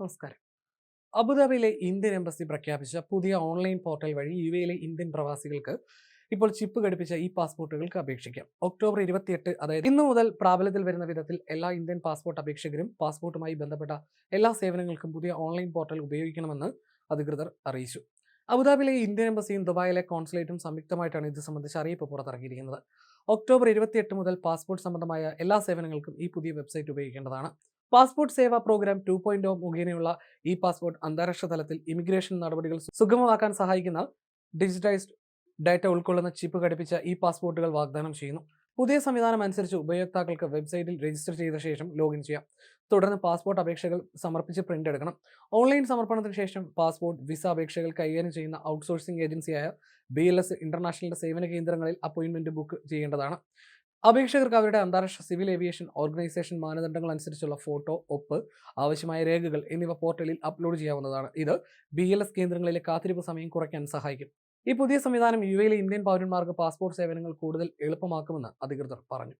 നമസ്കാരം. അബുദാബിയിലെ Indian embassy പ്രഖ്യാപിച്ച പുതിയ ഓൺലൈൻ പോർട്ടൽ വഴി യു എയിലെ ഇന്ത്യൻ പ്രവാസികൾക്ക് ഇപ്പോൾ ചിപ്പ് ഘടിപ്പിച്ച ഈ പാസ്പോർട്ടുകൾക്ക് അപേക്ഷിക്കാം. ഒക്ടോബർ ഇരുപത്തിയെട്ട് അതായത് ഇന്നു മുതൽ പ്രാബല്യത്തിൽ വരുന്ന വിധത്തിൽ എല്ലാ ഇന്ത്യൻ പാസ്പോർട്ട് അപേക്ഷകരും പാസ്പോർട്ടുമായി ബന്ധപ്പെട്ട എല്ലാ സേവനങ്ങൾക്കും പുതിയ ഓൺലൈൻ പോർട്ടൽ ഉപയോഗിക്കണമെന്ന് അധികൃതർ അറിയിച്ചു. അബുദാബിയിലെ ഇന്ത്യൻ എംബസിയും ദുബായിലെ കോൺസുലേറ്റും സംയുക്തമായിട്ടാണ് ഇത് സംബന്ധിച്ച് അറിയിപ്പ് പുറത്തിറക്കിയിരിക്കുന്നത് ഒക്ടോബർ ഇരുപത്തിയെട്ട് മുതൽ പാസ്പോർട്ട് സംബന്ധമായ എല്ലാ സേവനങ്ങൾക്കും ഈ പുതിയ website ഉപയോഗിക്കേണ്ടതാണ്. Passport Seva programme two point മുഖേനയുള്ള ഈ പാസ്പോർട്ട് അന്താരാഷ്ട്ര തലത്തിൽ ഇമിഗ്രേഷൻ നടപടികൾ സുഗമമാക്കാൻ സഹായിക്കുന്ന ഡിജിറ്റൈസ്ഡ് ഡാറ്റ ഉൾക്കൊള്ളുന്ന ചിപ്പ് ഘടിപ്പിച്ച ഈ പാസ്പോർട്ടുകൾ വാഗ്ദാനം ചെയ്യുന്നു. പുതിയ സംവിധാനം അനുസരിച്ച് ഉപയോക്താക്കൾക്ക് വെബ്സൈറ്റിൽ രജിസ്റ്റർ ചെയ്ത ശേഷം ലോഗിൻ ചെയ്യാം. തുടർന്ന് പാസ്പോർട്ട് അപേക്ഷകൾ സമർപ്പിച്ച് പ്രിന്റ് എടുക്കണം. ഓൺലൈൻ സമർപ്പണത്തിന് ശേഷം പാസ്പോർട്ട് വിസ അപേക്ഷകൾ കൈകാര്യം ചെയ്യുന്ന ഔട്ട്സോഴ്സിംഗ് ഏജൻസിയായ ബി എൽ എസ് ഇന്റർനാഷണലിന്റെ സേവന കേന്ദ്രങ്ങളിൽ അപ്പോയിന്റ്മെന്റ് ബുക്ക് ചെയ്യേണ്ടതാണ്. അപേക്ഷകർക്ക് അവരുടെ അന്താരാഷ്ട്ര സിവിൽ ഏവിയേഷൻ ഓർഗനൈസേഷൻ മാനദണ്ഡങ്ങൾ അനുസരിച്ചുള്ള ഫോട്ടോ ഒപ്പ് ആവശ്യമായ രേഖകൾ എന്നിവ പോർട്ടലിൽ അപ്ലോഡ് ചെയ്യാവുന്നതാണ്. ഇത് ബി എൽ എസ് കേന്ദ്രങ്ങളിലെ കാത്തിരിപ്പ് സമയം കുറയ്ക്കാൻ സഹായിക്കും. ഈ പുതിയ സംവിധാനം യു എയിലെ ഇന്ത്യൻ പൗരന്മാർക്ക് പാസ്പോർട്ട് സേവനങ്ങൾ കൂടുതൽ എളുപ്പമാക്കുമെന്ന് അധികൃതർ പറഞ്ഞു.